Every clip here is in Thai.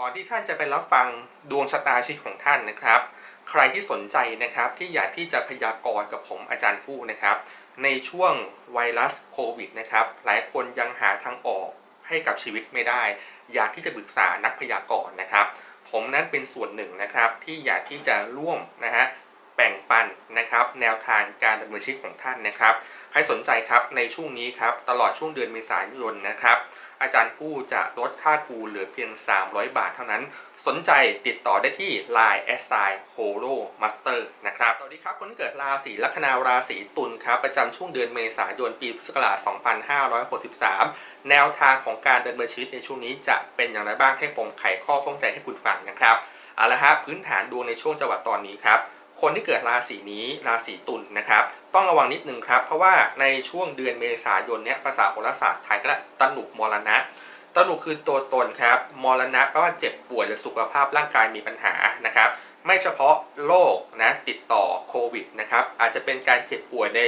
ก่อนที่ท่านจะไปรับฟังดวงชะตาชีวิตของท่านนะครับ ใครที่สนใจนะครับที่อยากที่จะพยากรณ์กับผมอาจารย์ผู้นะครับ ในช่วงไวรัสโควิดนะครับ หลายคนยังหาทางออกให้กับชีวิตไม่ได้ อยากที่จะปรึกษานักพยากรณ์นะครับ ผมนั้นเป็นส่วนหนึ่งนะครับที่อยากที่จะร่วมนะฮะแบ่งปันนะครับ แนวทางการดำเนินชีวิตของท่านนะครับ ใครสนใจครับในช่วงนี้ครับตลอดช่วงเดือนเมษายนนะครับอาจารย์ผู้จะลดค่าครูเหลือเพียง 300 บาทเท่านั้น สนใจติดต่อได้ที่ Line s i h o l o Master นะครับ สวัสดีครับ คนเกิดราศีลัคนาราศีตุลครับ ประจำช่วงเดือนเมษายนปีพุทธศักราช 2563 แนวทางของการดำเนินชีวิตในช่วงนี้จะเป็นอย่างไรบ้างให้ผมไขข้อข้องใจให้คุณฟังนะครับ เอาละฮะพื้นฐานดวงในช่วงจังหวะตอนนี้ครับ คนที่เกิดราศีนี้ราศีตุลนะครับ ต้องระวังนิดนึงครับ เพราะว่าในช่วงเดือนเมษายนเนี้ยภาษาโหราศาสตร์ไทยก็เรียกตนุมรณะตนุคือตัวตนครับมรณะแปลว่าเจ็บป่วยหรือสุขภาพร่างกายมีปัญหานะครับไม่เฉพาะโรคนะติดต่อโควิดนะครับอาจจะเป็นการเจ็บป่วยใน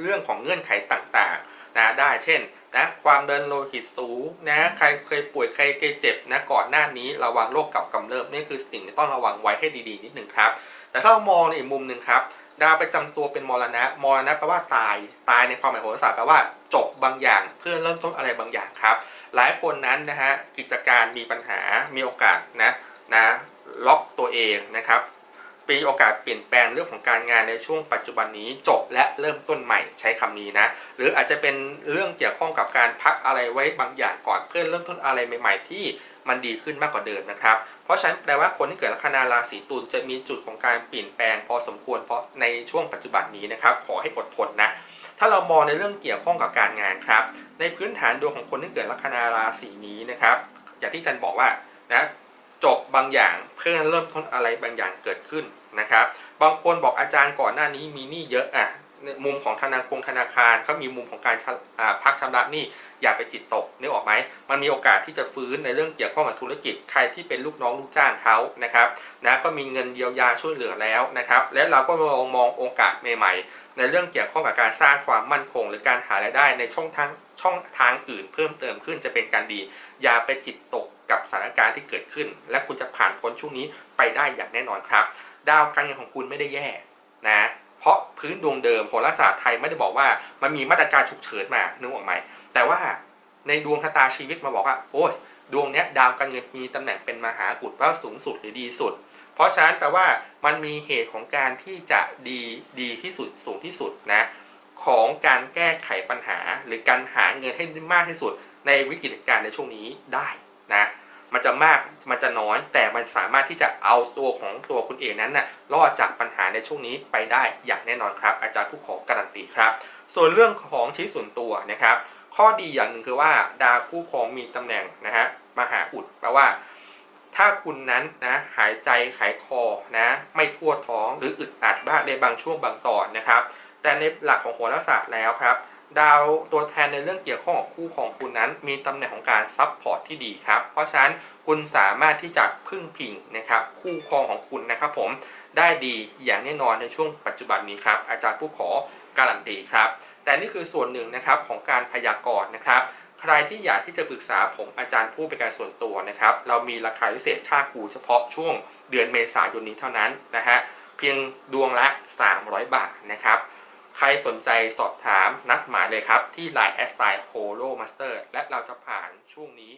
เรื่องของเงื่อนไขต่างๆนะได้เช่นนะความเดินโลหิตสูงนะใครเคยป่วยใครเคยเจ็บนะก่อนหน้านี้ระวังโรคเก่ากำเริบนี่คือสิ่งที่ต้องระวังไว้ให้ดีๆนิดนึงครับ แต่ถ้าเรามองในอีกมุมหนึ่งครับ ดาวประจำตัวเป็นมรณะ มรณะแปลว่าตาย ตายในความหมายโหราศาสตร์แปลว่าจบบางอย่างเพื่อเริ่มต้นอะไรบางอย่างครับ หลายคนนั้นนะฮะกิจการมีปัญหา มีโอกาสนะนะล็อกตัวเองนะครับมีโอกาสเปลี่ยนแปลงเรื่องของการงานในช่วงปัจจุบันนี้จบและเริ่มต้นใหม่ใช้คำนี้นะ หรืออาจจะเป็นเรื่องเกี่ยวข้องกับการพักอะไรไว้บางอย่างก่อนเพื่อเริ่มต้นอะไรใหม่ ๆ ที่ มันดีขึ้นมากกว่าเดิมนะครับ เพราะฉะนั้นแปลว่าคนที่เกิดลัคนาราศีตุลจะมีจุดของการเปลี่ยนแปลงพอสมควรเพราะในช่วงปัจจุบันนี้นะครับ ขอให้อดทนนะ ถ้าเรามองในเรื่องเกี่ยวข้องกับการงานครับ ในพื้นฐานดวงของคนที่เกิดลัคนาราศีนี้นะครับ อย่างที่อาจันบอกว่านะจบบางอย่างเพื่อเริ่มต้นอะไรบางอย่างเกิดขึ้นนะครับ บางคนบอกอาจารย์ก่อนหน้านี้มีหนี้เยอะอะ มุมของธนาคารธนาคารเขามีมุมของการพักชำระหนี้อย่าไปจิตตกนึกออกไหมมันมีโอกาสที่จะฟื้นในเรื่องเกี่ยวข้องกับธุรกิจใครที่เป็นลูกน้องลูกจ้างเขานะครับนะก็มีเงินเยียวยาช่วยเหลือแล้วนะครับ และเราก็มองมองโอกาสใหม่ๆ ในเรื่องเกี่ยวข้องกับการสร้างความมั่นคง หรือการหารายได้ในช่องทางช่องทางอื่น เพิ่มเติมขึ้นจะเป็นการดี อย่าไปจิตตกกับสถานการณ์ที่เกิดขึ้น และคุณจะผ่านพ้นช่วงนี้ไปได้อย่างแน่นอนครับ ดาวการเงินของคุณไม่ได้แย่นะ เพราะพื้นดวงเดิมโหราศาสตร์ไทยไม่ได้บอกว่ามันมีมาตรการฉุกเฉินมานึกออกไหมแต่ว่าในดวงชะตาชีวิตมาบอกว่าโอ้ยดวงเนี้ยดาวการเงินมีตำแหน่งเป็นมหาอุดว่าสูงสุดหรือดีสุด เพราะฉะนั้นแปลว่ามันมีเหตุของการที่จะดีดีที่สุดสูงที่สุดนะของการแก้ไขปัญหา หรือการหาเงินให้มากที่สุดในวิกฤตการณ์ในช่วงนี้ได้นะ มันจะมากมันจะน้อย แต่มันสามารถที่จะเอาตัวของตัวคุณเองนั้นน่ะรอดจากปัญหาในช่วงนี้ไปได้อย่างแน่นอนครับ อาจารย์ผู้ขอการันตีครับ ส่วนเรื่องของชีวิตส่วนตัวนะครับ ข้อดีอย่างหนึ่งคือว่าดาวคู่ครองมีตำแหน่งนะฮะมหาอุดแปลว่า ถ้าคุณนั้นนะหายใจขายคอนะ ไม่ทั่วท้องหรืออึดอัดบ้างในบางช่วงบางตอนนะครับ แต่ในหลักของโหราศาสตร์แล้วครับ ดาวตัวแทนในเรื่องเกี่ยวข้องกับคู่ของคุณนั้น มีตำแหน่งของการซับพอร์ตที่ดีครับ เพราะฉะนั้นคุณสามารถที่จะพึ่งพิงนะครับคู่ครองของคุณนะครับผมได้ดีอย่างแน่นอนในช่วงปัจจุบันนี้ครับ อาจารย์ผู้ขอการันตีครับ แต่นี่คือส่วนหนึ่งนะครับของการพยากรณ์นะครับ ใครที่อยากที่จะปรึกษาผมอาจารย์ผู้เป็นการส่วนตัวนะครับ เรามีราคาพิเศษค่าครูเฉพาะช่วงเดือนเมษายนนี้เท่านั้นนะฮะเพียงดวงละ 300 บาทนะครับ ใครสนใจสอบถามนัดหมายเลยครับ ที่ Line แอดไซน์โ o โลมาสเตอร์และเราจะผ่านช่วงนี้